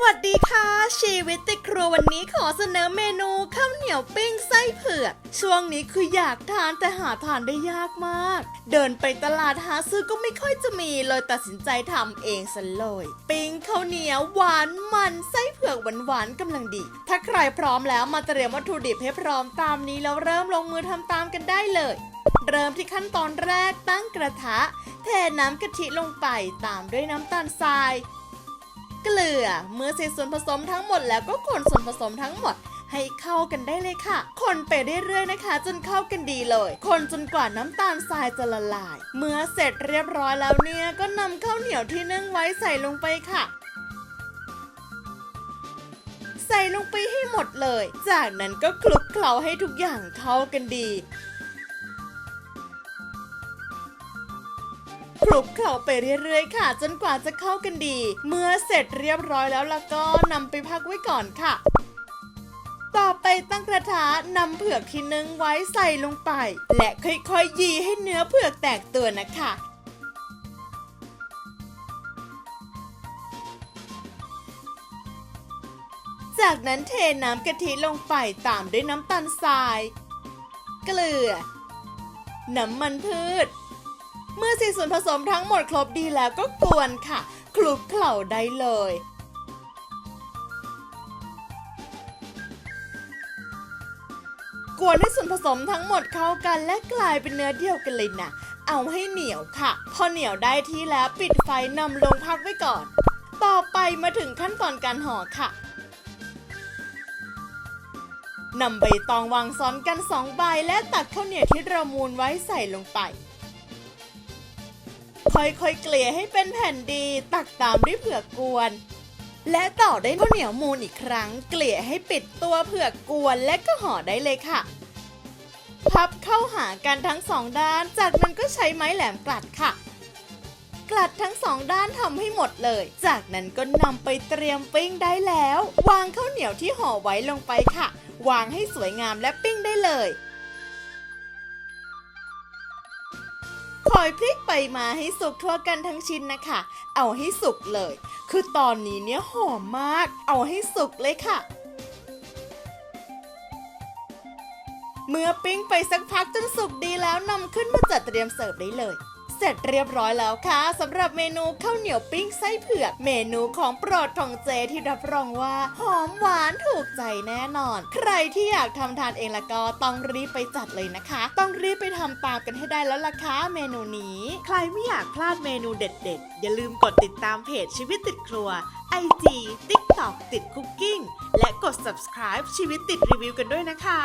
วัสดีค่ะ ชีวิตติดครัววันนี้ขอเสนอเมนูข้าวเหนียวปิ้งไส้เผือกช่วงนี้คืออยากทานแต่หาทานได้ยากมาก เดินไปตลาดหาซื้อก็ไม่ค่อยจะมีเลยตัดสินใจทำเองซะเลยปิ้งข้าวเหนียวหวานมันไส้เผือกหวานหวานกำลังดี ถ้าใครพร้อมแล้วมาเตรียมวัตถุดิบให้พร้อมตามนี้แล้วเริ่มลงมือทำตามกันได้เลย เริ่มที่ขั้นตอนแรกตั้งกระทะเทน้ำกะทิลงไปตามด้วยน้ำตาลทราย เกลือ เมื่อใส่ส่วนผสมทั้งหมดแล้วก็คนส่วนผสมทั้งหมดให้เข้ากันได้เลยค่ะ คนไปเรื่อยๆนะคะ จนเข้ากันดีเลย คนจนกว่าน้ำตาลทรายจะละลาย เมื่อเสร็จเรียบร้อยแล้วเนี่ยก็นำข้าวเหนียวที่นึ่งไว้ใส่ลงไปค่ะ ใส่ลงไปให้หมดเลย จากนั้นก็คลุกเคล้าให้ทุกอย่างเข้ากันดี คลุกเคล้าไปเรื่อยๆค่ะ จนกว่าจะเข้ากันดี เมื่อเสร็จเรียบร้อยแล้วแล้วก็นำไปพักไว้ก่อนค่ะ ต่อไปตั้งกระทะนำเผือกที่นึ่งไว้ใส่ลงไป และค่อยๆยีให้เนื้อเผือกแตกตัวนะคะจากนั้นเทน้ำกะทิลงไปตามด้วยน้ำตาลทราย เกลือ น้ำมันพืช เมื่อสี่ส่วนผสมทั้งหมดครบดีแล้วก็กวนค่ะ คลุกเคล้าได้เลยกวนให้ส่วนผสมทั้งหมดเข้ากันและกลายเป็นเนื้อเดียวกันเลยนะ เอาให้เหนียวค่ะ พอเหนียวได้ที่แล้วปิดไฟนำลงพักไว้ก่อน ต่อไปมาถึงขั้นตอนการห่อค่ะนำใบตองวางซ้อนกันสองใบและตักข้าวเหนียวที่เรามูนไว้ใส่ลงไป ค่อยๆเกลี่ยให้เป็นแผ่นดี ตักตามด้วยเผือกกวน และต่อด้วยข้าวเหนียวมูนอีกครั้ง เกลี่ยให้ปิดตัวเผือกกวนและก็ห่อได้เลยค่ะ พับเข้าหากันทั้งสองด้าน จากนั้นก็ใช้ไม้แหลมกลัดค่ะ กลัดทั้งสองด้านทำให้หมดเลย จากนั้นก็นำไปเตรียมปิ้งได้แล้ว วางข้าวเหนียวที่ห่อไว้ลงไปค่ะ วางให้สวยงามและปิ้งได้เลย คอยพลิกไปมาให้สุกทั่วกันทั้งชิ้นนะคะ เอาให้สุกเลย คือตอนนี้เนี่ยหอมมาก เอาให้สุกเลยค่ะ เมื่อปิ้งไปสักพักจนสุกดีแล้วนำขึ้นมาจัดเตรียมเสิร์ฟได้เลย เสร็จเรียบร้อยแล้วค่ะสำหรับเมนูข้าวเหนียวปิ้งไส้เผือกเมนูของโปรดของเจที่รับรองว่า หอมหวานถูกใจแน่นอน ใครที่อยากทำทานเองละก็ต้องรีบไปจัดเลยนะคะ ต้องรีบไปทำตามกันให้ได้แล้วล่ะค่ะเมนูนี้ ใครไม่อยากพลาดเมนูเด็ด ๆ อย่าลืมกดติดตามเพจชีวิตติดครัว IG TikTok ติดคุกกิ้งและกด subscribe ชีวิตติดรีวิวกันด้วยนะคะ